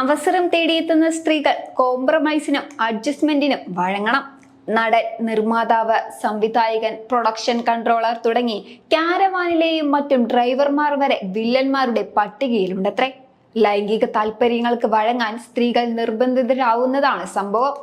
അവസരം തേടിയെത്തുന്ന സ്ത്രീകൾ കോംപ്രമൈസിനും അഡ്ജസ്റ്റ്മെന്റിനും വഴങ്ങണം. നടൻ നിർമ്മാതാവ് സംവിധായകൻ പ്രൊഡക്ഷൻ കൺട്രോളർ തുടങ്ങി കാരവാനിലെയും മറ്റും ഡ്രൈവർമാർ വരെ വില്ലന്മാരുടെ പട്ടികയിലുണ്ടത്രേ. ലൈംഗിക താല്പര്യങ്ങൾക്ക് വഴങ്ങാൻ സ്ത്രീകൾ നിർബന്ധിതരാവുന്നതാണ് സംഭവം.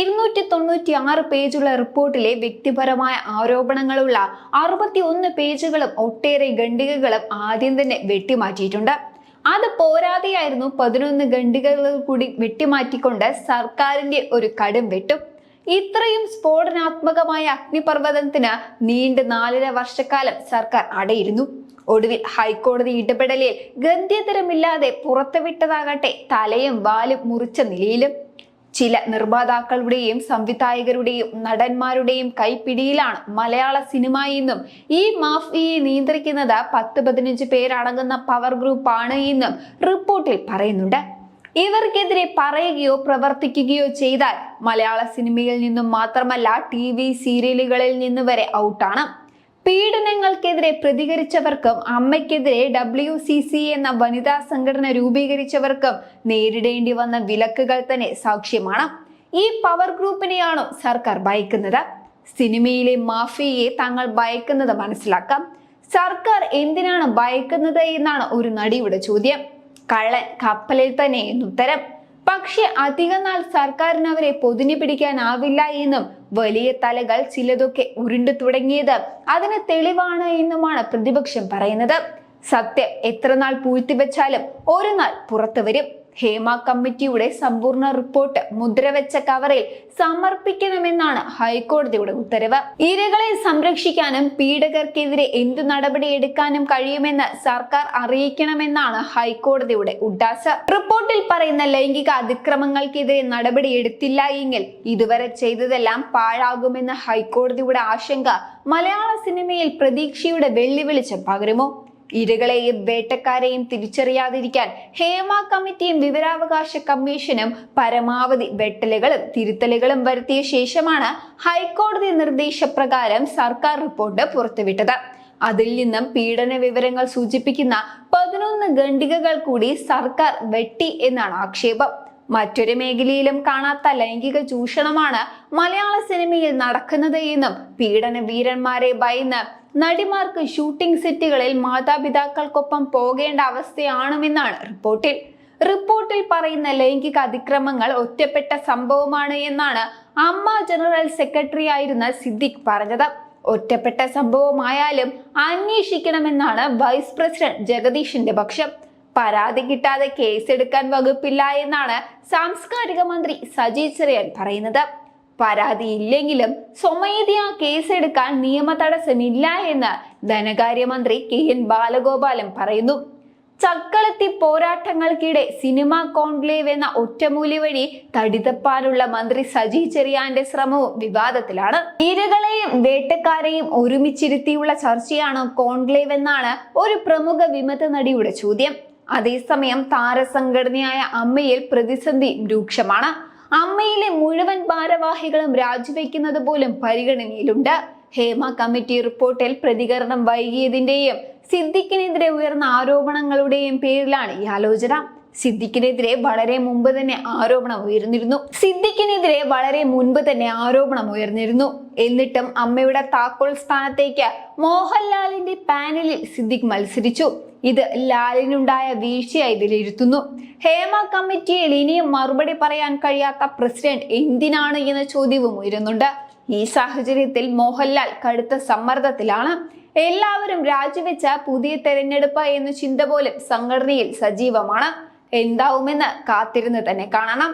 ഇരുന്നൂറ്റി തൊണ്ണൂറ്റി ആറ് പേജുള്ള റിപ്പോർട്ടിലെ വ്യക്തിപരമായ ആരോപണങ്ങളുള്ള അറുപത്തി ഒന്ന് പേജുകളും ഒട്ടേറെ ഖണ്ഡികകളും ആദ്യം തന്നെ വെട്ടിമാറ്റിയിട്ടുണ്ട്. അത് പോരാതെയായിരുന്നു പതിനൊന്ന് ഖണ്ഡികകൾ കൂടി വെട്ടിമാറ്റിക്കൊണ്ട് സർക്കാരിന്റെ ഒരു കടും വെട്ടും. ഇത്രയും സ്ഫോടനാത്മകമായ അഗ്നിപർവതത്തിന് നീണ്ട നാലര വർഷക്കാലം സർക്കാർ അടയിരുന്നു. ഒടുവിൽ ഹൈക്കോടതി ഇടപെടലിൽ ഗന്ധ്യതരമില്ലാതെ പുറത്തുവിട്ടതാകട്ടെ തലയും വാലും മുറിച്ച നിലയിലും. ചില നിർമ്മാതാക്കളുടെയും സംവിധായകരുടെയും നടന്മാരുടെയും കൈപ്പിടിയിലാണ് മലയാള സിനിമ എന്നും ഈ മാഫിയെ നിയന്ത്രിക്കുന്നത് പത്ത് പതിനഞ്ച് പേരടങ്ങുന്ന പവർ ഗ്രൂപ്പാണ് എന്നും റിപ്പോർട്ടിൽ പറയുന്നുണ്ട്. ഇവർക്കെതിരെ പറയുകയോ പ്രവർത്തിക്കുകയോ ചെയ്താൽ മലയാള സിനിമയിൽ നിന്നും മാത്രമല്ല ടി വി സീരിയലുകളിൽ നിന്ന് വരെ ഔട്ടാണ്. പീഡനങ്ങൾക്കെതിരെ പ്രതികരിച്ചവർക്കും അമ്മയ്ക്കെതിരെ ഡബ്ല്യു സി സി എന്ന വനിതാ സംഘടന രൂപീകരിച്ചവർക്കും നേരിടേണ്ടി വന്ന വിലക്കുകൾ തന്നെ സാക്ഷ്യമാണ്. ഈ പവർ ഗ്രൂപ്പിനെയാണോ സർക്കാർ ഭയക്കുന്നത്? സിനിമയിലെ മാഫിയയെ തങ്ങൾ ഭയക്കുന്നത് മനസ്സിലാക്കാം. സർക്കാർ എന്തിനാണ് ഭയക്കുന്നത് എന്നാണ് ഒരു നടിയുടെ ചോദ്യം. കള്ളൻ കപ്പലിൽ തന്നെ എന്നുത്തരം. പക്ഷെ അധിക നാൾ സർക്കാരിന് അവരെ പൊതിഞ്ഞു പിടിക്കാനാവില്ല എന്നും വലിയ തലകൾ ചിലതൊക്കെ ഉരുണ്ടു തുടങ്ങിയത് അതിന് തെളിവാണ് എന്നുമാണ് പ്രതിപക്ഷം പറയുന്നത്. സത്യം എത്ര നാൾ പൂഴ്ത്തിവെച്ചാലും ഒരു നാൾ പുറത്തു വരും. ഹേമ കമ്മിറ്റിയുടെ സമ്പൂർണ റിപ്പോർട്ട് മുദ്രവെച്ച കവറിൽ സമർപ്പിക്കണമെന്നാണ് ഹൈക്കോടതിയുടെ ഉത്തരവ്. ഇരകളെ സംരക്ഷിക്കാനും പീഡകർക്കെതിരെ എന്തു നടപടി എടുക്കാനും കഴിയുമെന്ന് സർക്കാർ അറിയിക്കണമെന്നാണ് ഹൈക്കോടതിയുടെ ഉഡാസ റിപ്പോർട്ടിൽ പറയുന്ന ലൈംഗിക അതിക്രമങ്ങൾക്കെതിരെ നടപടി എടുത്തില്ല എങ്കിൽ ഇതുവരെ ചെയ്തതെല്ലാം പാഴാകുമെന്ന ഹൈക്കോടതിയുടെ ആശങ്ക മലയാള സിനിമയിൽ പ്രതീക്ഷയുടെ വെല്ലുവിളിച്ച് വെളിച്ചം പകരുമോ? ഇരകളെയും വേട്ടക്കാരെയും തിരിച്ചറിയാതിരിക്കാൻ ഹേമ കമ്മിറ്റിയും വിവരാവകാശ കമ്മീഷനും പരമാവധി വെട്ടലുകളും തിരുത്തലുകളും വരുത്തിയ ശേഷമാണ് ഹൈക്കോടതി നിർദ്ദേശപ്രകാരം സർക്കാർ റിപ്പോർട്ട് പുറത്തുവിട്ടത്. അതിൽ നിന്നും പീഡന വിവരങ്ങൾ സൂചിപ്പിക്കുന്ന പതിനൊന്ന് ഖണ്ഡികകൾ കൂടി സർക്കാർ വെട്ടി എന്നാണ് ആക്ഷേപം. മറ്റൊരു മേഖലയിലും കാണാത്ത ലൈംഗിക ചൂഷണമാണ് മലയാള സിനിമയിൽ നടക്കുന്നത് എന്നും പീഡന വീരന്മാരെ ഭയന്ന് നടിമാർക്ക് ഷൂട്ടിംഗ് സെറ്റുകളിൽ മാതാപിതാക്കൾക്കൊപ്പം പോകേണ്ട അവസ്ഥയാണെന്നാണ് റിപ്പോർട്ടിൽ. റിപ്പോർട്ടിൽ പറയുന്ന ലൈംഗിക അതിക്രമങ്ങൾ ഒറ്റപ്പെട്ട സംഭവമാണ് എന്നാണ് അമ്മ ജനറൽ സെക്രട്ടറി ആയിരുന്ന സിദ്ദിഖ് പറഞ്ഞത്. ഒറ്റപ്പെട്ട സംഭവമായാലും അന്വേഷിക്കണമെന്നാണ് വൈസ് പ്രസിഡന്റ് ജഗദീഷിന്റെ പക്ഷം. പരാതി കിട്ടാതെ കേസെടുക്കാൻ വകുപ്പില്ല എന്നാണ് സാംസ്കാരിക മന്ത്രി സജി ചെറിയാൻ പറയുന്നത്. പരാതി ഇല്ലെങ്കിലും സ്വമേധയാ കേസെടുക്കാൻ നിയമ തടസ്സമില്ല എന്ന് ധനകാര്യമന്ത്രി കെ എൻ ബാലഗോപാലൻ പറയുന്നു. ചക്കളത്തി പോരാട്ടങ്ങൾക്കിടെ സിനിമാ കോൺക്ലേവ് എന്ന ഒറ്റമൂലി വഴി തടിതപ്പാനുള്ള മന്ത്രി സജി ചെറിയാന്റെ ശ്രമവും വിവാദത്തിലാണ്. ഇരകളെയും വേട്ടക്കാരെയും ഒരുമിച്ചിരുത്തിയുള്ള ചർച്ചയാണ് കോൺക്ലേവ് എന്നാണ് ഒരു പ്രമുഖ വിമത നടിയുടെ ചോദ്യം. അതേസമയം താരസംഘടനയായ അമ്മയിൽ പ്രതിസന്ധി രൂക്ഷമാണ്. അമ്മയിലെ മുഴുവൻ ഭാരവാഹികളും രാജിവെക്കുന്നത് പോലും പരിഗണനയിലുണ്ട്. ഹേമ കമ്മിറ്റി റിപ്പോർട്ടിൽ പ്രതികരണം വൈകിയതിന്റെയും സിദ്ദിഖിനെതിരെ ഉയർന്ന ആരോപണങ്ങളുടെയും പേരിലാണ് ഈ ആലോചന. സിദ്ദിഖിനെതിരെ വളരെ മുമ്പ് തന്നെ ആരോപണം ഉയർന്നിരുന്നു. സിദ്ദിഖിനെതിരെ വളരെ മുൻപ് തന്നെ ആരോപണം ഉയർന്നിരുന്നു. എന്നിട്ടും അമ്മയുടെ താക്കോൽ സ്ഥാനത്തേക്ക് മോഹൻലാലിന്റെ പാനലിൽ സിദ്ദിഖ് മത്സരിച്ചു. ഇത് ലാലിനുണ്ടായ വീഴ്ചയായി വിലയിരുത്തുന്നു. ഹേമ കമ്മിറ്റിയിൽ ഇനിയും മറുപടി പറയാൻ കഴിയാത്ത പ്രസിഡന്റ് എന്തിനാണ് എന്ന ചോദ്യവും ഉയരുന്നുണ്ട്. ഈ സാഹചര്യത്തിൽ മോഹൻലാൽ കടുത്ത സമ്മർദ്ദത്തിലാണ്. എല്ലാവരും രാജിവെച്ച പുതിയ തെരഞ്ഞെടുപ്പ് എന്ന ചിന്ത പോലും സംഘടനയിൽ സജീവമാണ്. എന്താവുമെന്ന് കാത്തിരുന്ന് തന്നെ കാണണം.